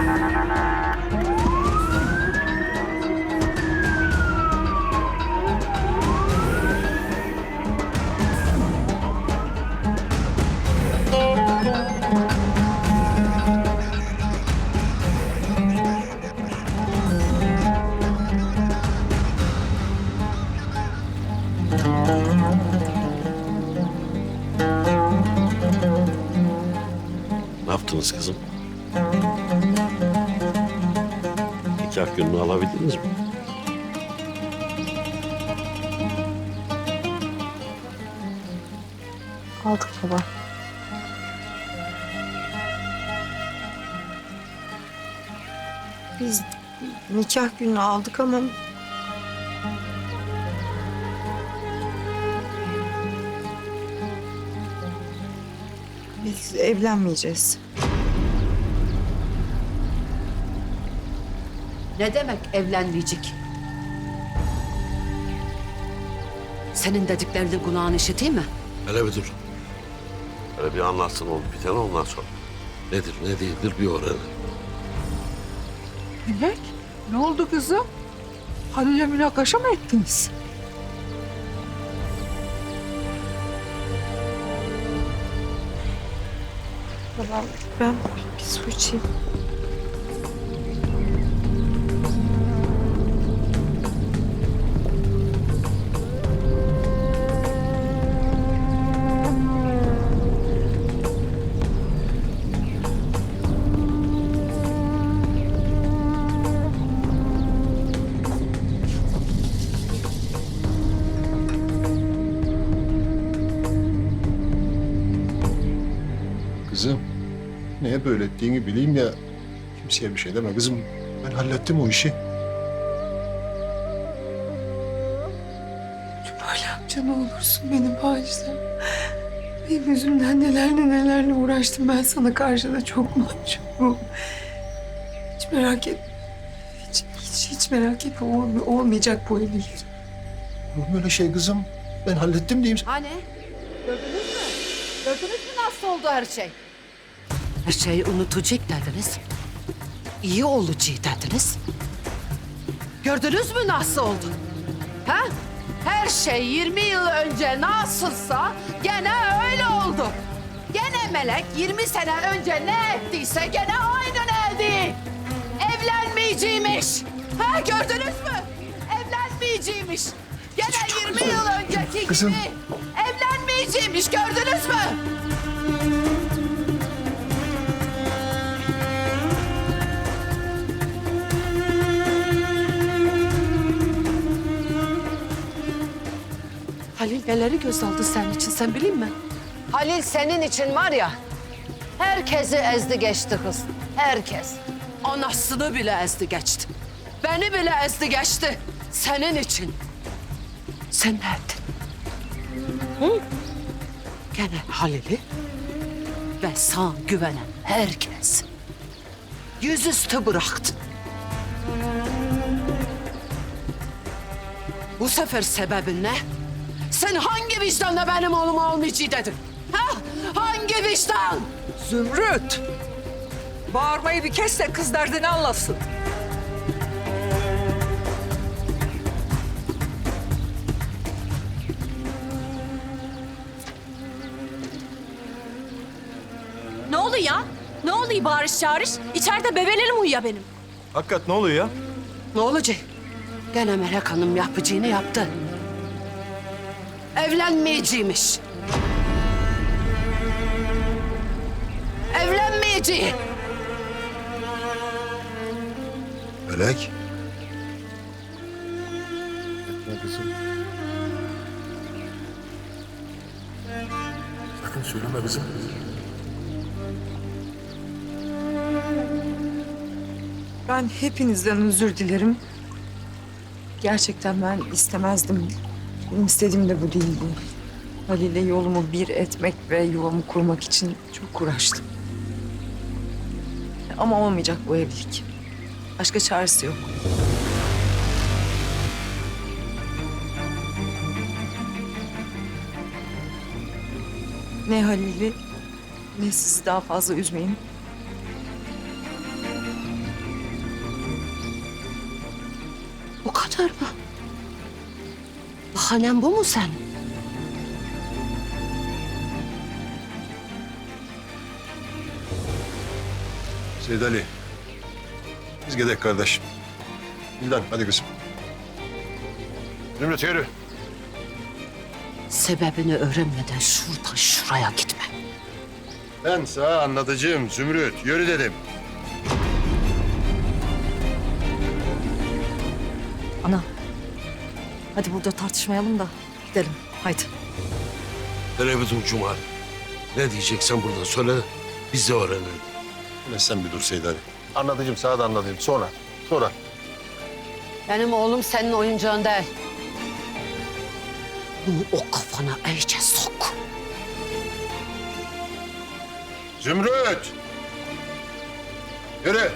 Ne yaptınız kızım? Nikah gününü alabildiniz mi? Aldık baba. Biz nikah günü aldık ama... Biz evlenmeyeceğiz. Ne demek evlenmeyecek? Senin dediklerinin kulağını işiteyim mi? Hele bir dur. Hele bir anlatsın olup biteni ondan sonra. Nedir ne değildir bir öğrenelim. Melek, ne oldu kızım? Halil'le münakaşa mı ettiniz? Babam ben bir su içeyim. Kızım, neye böyle ettiğini bileyim ya. Kimseye bir şey deme kızım. Ben hallettim o işi. Böyle amca ne olursun benim bağışla. Benim yüzümden nelerle nelerle uğraştım ben sana karşıda çok mahcubum. Hiç merak etme. Hiç, hiç, hiç merak etme. Olm- olmayacak bu evlilik. Olur mu öyle şey kızım? Ben hallettim diyeyim. Hani? Gördünüz mü? Gördünüz mü nasıl oldu her şey? Her şeyi unutacak dediniz. İyi olacak dediniz. Gördünüz mü nasıl oldu? Ha? Her şey 20 yıl önce nasılsa gene öyle oldu. Gene Melek 20 sene önce ne ettiyse gene aynı etti. Evlenmeyecekmiş. Ha gördünüz mü? Evlenmeyecekmiş. Gene 20 yıl önceki Kızım. gibi evlenmeyecekmiş gördünüz mü? Halil neleri göz aldı senin için sen bileyim mi? Halil senin için var ya herkesi ezdi geçti kız. Herkes. Anasını bile ezdi geçti. Beni bile ezdi geçti. Senin için. Sen ne ettin? Hı? Gene Halil'i ve sana güvenen herkes yüzüstü bıraktın. Bu sefer sebebin ne? Sen hangi vicdanla benim oğlum olmayacağım dedin? Ha? Hangi vicdan? Zümrüt! Bağırmayı bir kes de kız derdini anlasın. Ya? Ne oluyor bağırış çağırış? İçeride bebelerim uyuyor benim. Hakikat ne oluyor ya? Ne olacak? Gene Melek Hanım yapacağını yaptı. Evlenmeyeceğimiş. Evlenmeyeceği. Melek. Etme kızım. Sakın söyleme kızım. Ben hepinizden özür dilerim. Gerçekten ben istemezdim. Benim istediğim de bu değildi. Halil'le yolumu bir etmek ve yuvamı kurmak için çok uğraştım. Ama olmayacak bu evlilik. Başka çaresi yok. Ne Halil'i ne sizi daha fazla üzmeyin. Kadar mı? Bahanen bu mu sen? Seyit Ali. Biz gidelim kardeşim. Bildan hadi kızım. Zümrüt yürü. Sebebini öğrenmeden şuradan şuraya gitme. Ben sana anlatacağım Zümrüt. Yürü dedim. Hadi burada tartışmayalım da gidelim. Haydi. Televizyoncu Cumali. Ne diyeceksen burada söyle. Biz de öğrenelim. Hele sen bir dur Seyit Ali. Anlatacağım sana da anlatayım. Sonra. Sonra. Benim oğlum senin oyuncağın değil. Bunu o kafana iyice sok. Zümrüt! Yürü.